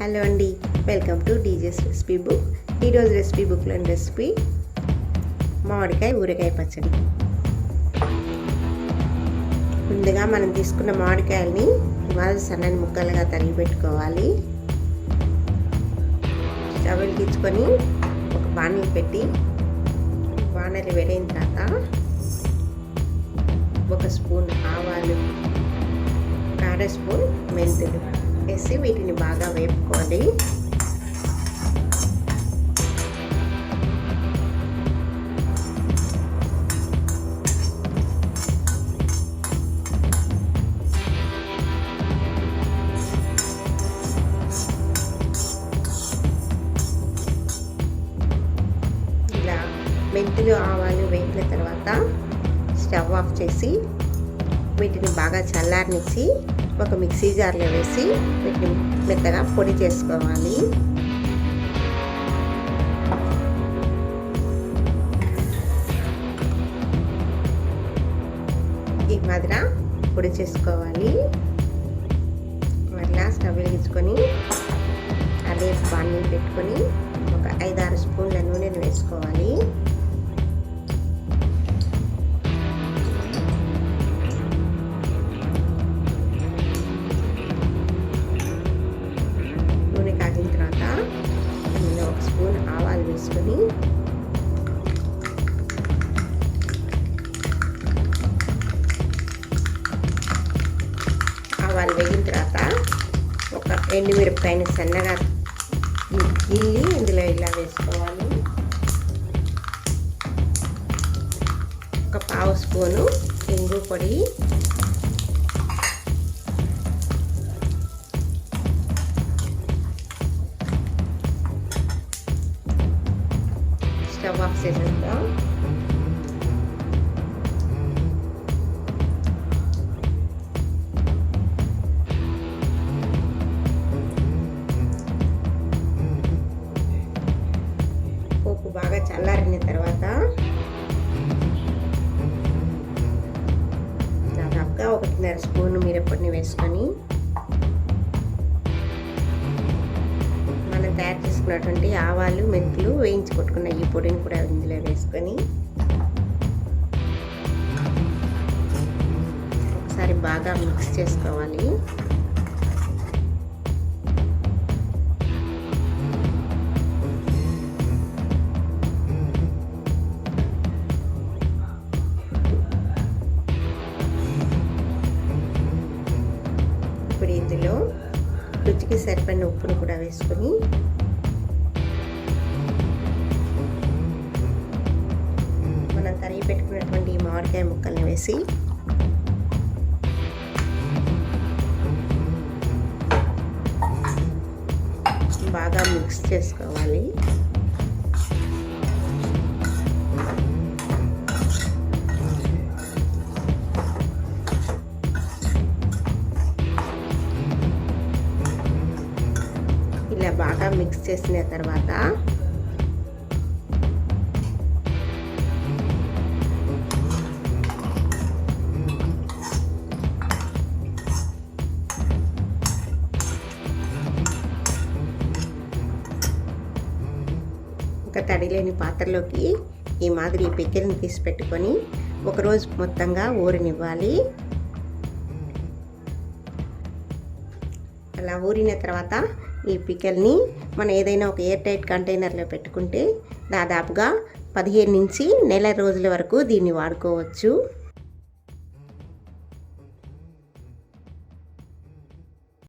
Hello అండి welcome to DJ's recipe book. ఈరోజు recipe బుక్లోని రెసిపీ మామిడికాయ ఊరగాయ పచ్చడి. ముందుగా మనం తీసుకున్న మామిడికాయల్ని ఇవాళ సన్నని ముక్కలుగా తరిగి పెట్టుకోవాలి. స్టవ్ తీసుకొని ఒక బాణీ పెట్టి బాణలు వేడైన తర్వాత ఒక స్పూన్ ఆవాలు అర స్పూన్ మెంతులు. పెట్టేసి వీటిని బాగా వేపుకోవాలి. ఇలా మెంతులు ఆవాలు వేపిన తర్వాత స్టవ్ ఆఫ్ చేసి వీటిని బాగా చల్లారనిచ్చి ఒక మిక్సీ జార్లో వేసి వీటిని మెత్తగా పొడి చేసుకోవాలి. ఈ మాదిర పొడి చేసుకోవాలి. మరలా స్టవ్ వెలిగించుకొని అదే పాన్ని పెట్టుకొని ఒక ఐదారు స్పూన్ల నూనెను వేసుకోవాలి. ఎండుమిరపకాయని సన్నగా గిల్లి ఇందులో ఇలా వేసుకోవాలి. ఒక పావు స్పూను ఇంగు పొడి. స్టవ్ ఆఫ్ చేసేద్దాం. ఒకటిన్నర స్పూన్ మిరప్పొడిని వేసుకొని మనం తయారు చేసుకున్నటువంటి ఆవాలు మెంతులు వేయించి కొట్టుకున్న ఈ పొడిని కూడా ఇందులో వేసుకొని ఒకసారి బాగా మిక్స్ చేసుకోవాలి. సరిపడిన ఉప్పును కూడా వేసుకొని మనం తరిగి పెట్టుకున్నటువంటి మామిడికాయ ముక్కల్ని వేసి బాగా మిక్స్ చేసుకోవాలి. ఇలా బాగా మిక్స్ చేసిన తర్వాత ఒక తడి లేని పాత్రలోకి ఈ మాదిరి పిక్కిరిని తీసి పెట్టుకొని ఒకరోజు మొత్తంగా ఊరినివ్వాలి. అలా ఊరిన తర్వాత ఈ పికెల్ని మనం ఏదైనా ఒక ఎయిర్ టైట్ కంటైనర్లో పెట్టుకుంటే దాదాపుగా పదిహేను నుంచి నెల రోజుల వరకు దీన్ని వాడుకోవచ్చు.